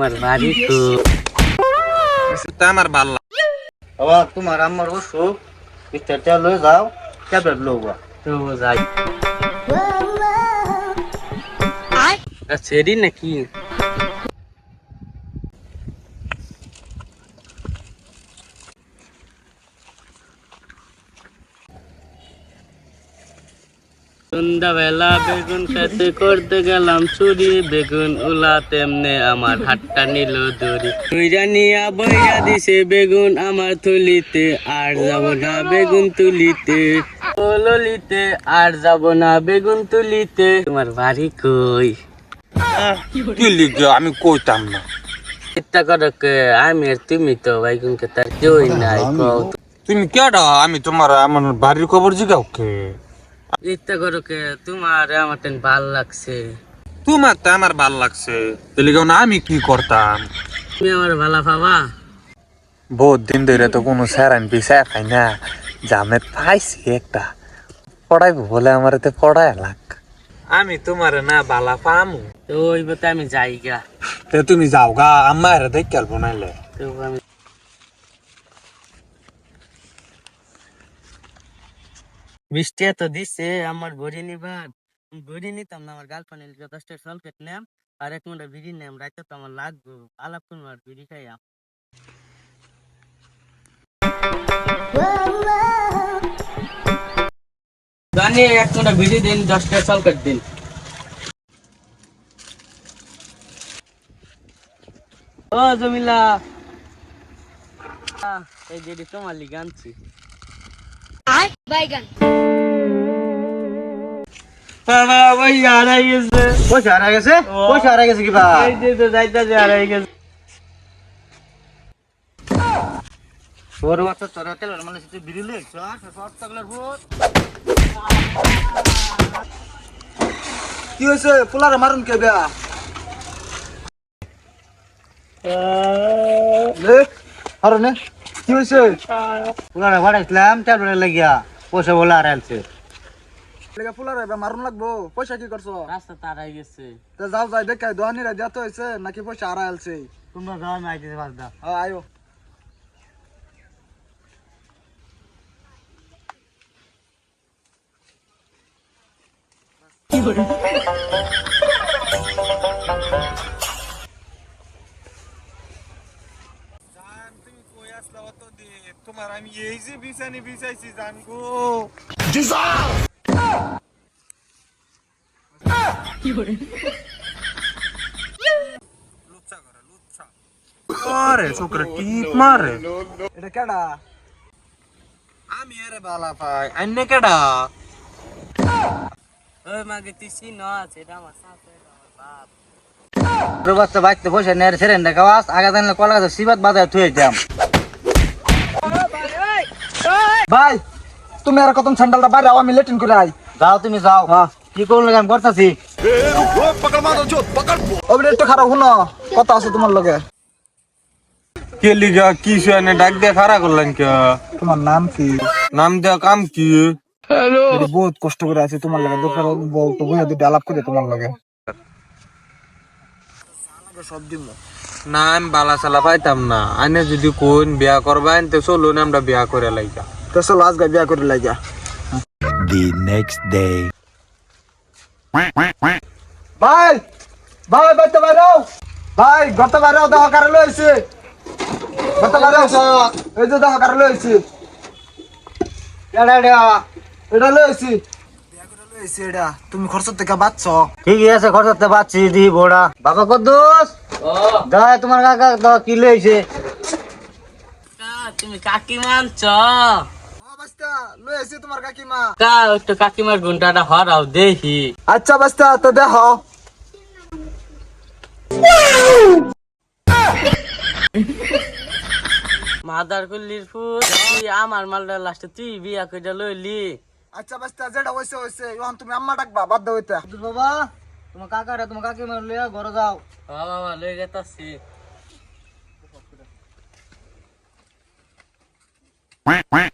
তোমার বাড়ি তো। তা আমার ভালো লাগে। বাবা তোমার আমার অসুখ বিস্তারটা লয়ে যাও ট্যাবলেট লওয়া তো যাই। ছেড়ি নাকি? সন্ধ্যাবেলা বেগুন খেতে করতে গেলাম চুরি বেগুন উলা তেমনে আমার হাতটা নিল দড়ি। তুইরা নিয়া বইয়া দিছে বেগুন আমার তুলিতে আর যাব না বেগুন তুলিতে। ললিতে আর যাব না বেগুন তুলিতে। তোমার বাড়ি কই? কি আমি কইতাম না। চিন্তা করো কে আমি আর তুমি তো বাইগুনকে তার কেউই নাই। তুমি কেডা? আমি তোমার আমার বাড়ির খবর জিগাও কে? চিন্তা করো কে তোমার আমার ভালো লাগছে। তোমার তো আমার ভালো লাগছে। তাহলে কেউ না আমি কি করতাম? তুমি আমার ভালা পাবা? বহুত দিন ধরে তো কোনো স্যারান পিছায় খাই না। জামে পাইছি একটা। পড়াইবো বলে আমার এতে পড়ায় লাগ। আমি তোমার না বালা পামু। ওই আমি যাই গা তে তুমি যাও গা আমার দেখ খেলব নাইলে। তো আমি বৃষ্টি এত দিছে, আমার ঘড়ি নিবার ঘড়ি নিতাম না আমার গার্লফ্রেন্ড দশটা সলকেট নেম আর এক মুন্ডা বিড়ি নেম রাইতে তো আমার লাগবো। আলাপ করব আর বিড়ি খাইয়া জানি এক মুন্ডা বিড়ি দিন, দশটা সলকেট দিন। ও জমিলা। এই যে তোমার লিগে আনছি। বাইগান। বাবা ভাই হারাই গেছে। গেছে? গেছে এই যে হারাই গেছে। বাচ্চা তেল মানে ভূত কি হয়েছে? ফুলারে মারুন কে বেয়া লে আরে নে। কি হয়েছে? ফুলারে বাড়াইছিলাম ট্যাবলেট লাগিয়া। পয়সা বলে আর আনছে। লেগে ফুলারে এবার মারুন লাগবো। পয়সা কি করছ? রাস্তা তো হারাই গেছে। তো যাও যাই দেখে দোহানিরা দিয়াতে হয়েছে নাকি পয়সা আড়া আলছে তোমরা যাও আমি আইতে পারদা হ্যাঁ আয়ো। তোমার আমি এই যে বিছানি বিছাইছি জান গো। আরে ছোকরা টিপ মারে? এটা কেডা? আমি আরে বালা পাই আন্নে কেডা? ওই মাগে আমার সাথে আমার বাপ। বাচ্চা বাইতে পয়সা নেয় ছেড়েন দেখাওয়াস আগে জানলে কলা গাছে সিবাত বাজায় থুয়ে দিতাম। ভাই তুমি আর কত স্যান্ডালটা বাইরে আমি লেটিন করে আই। যাও তুমি যাও। হ্যাঁ। কি করল আমি করতেছি? একটু খারাপ শুনো কথা আছে তোমার লগে। কে লিগা কি শুনে ডাক দিয়ে খারা করলেন কে? তোমার নাম কি? নাম দেওয়া কাম কি? বহুত কষ্ট করে আছি তোমার লগে দরকার বউ তো বুঝে দুটো আলাপ করে তোমার লগে। সব দিব না আমি বালা সালা পাইতাম না। আনে যদি কোন বিয়া করবেন তো চলুন আমরা বিয়া করে লাইগা। তো চলো আজকে বিয়া করে লাগিয়া the next day. ভাই ভাই বাইতে বাইরেও। ভাই গত বাইরেও দেহ কারে লইছে গত বাইরেও। এই যে দেহ কারে লইছে এডা এডা এটা লইছি তুমি খরচ থেকে বাঁচছ। আছে পাচ্ছি দি বোড়া। বাবা কদ্দুস? ও দা তোমার কাকা দা কি লইছে তুমি কাকি মানছ? বাস্তা লইছি তোমার কাকিমা। কা একটু কাকিমার ঘন্টাটা হরাও দেখি আচ্ছা বাস্তা তো দেহ মাদার কুল্লির ফুল তুই আমার মালটা লাস্টে তুই বিয়া করে লইলি। আচ্ছা বাস্তা যেটা হইছে হইছে। এখন তুমি আম্মা ডাকবা বাধ্য হইতে। বাবা তোমার কাকারা তোমার কাকিমা লইয়া ঘরে যাও। বাবা বাবা লই গেতাছি Quack, quack.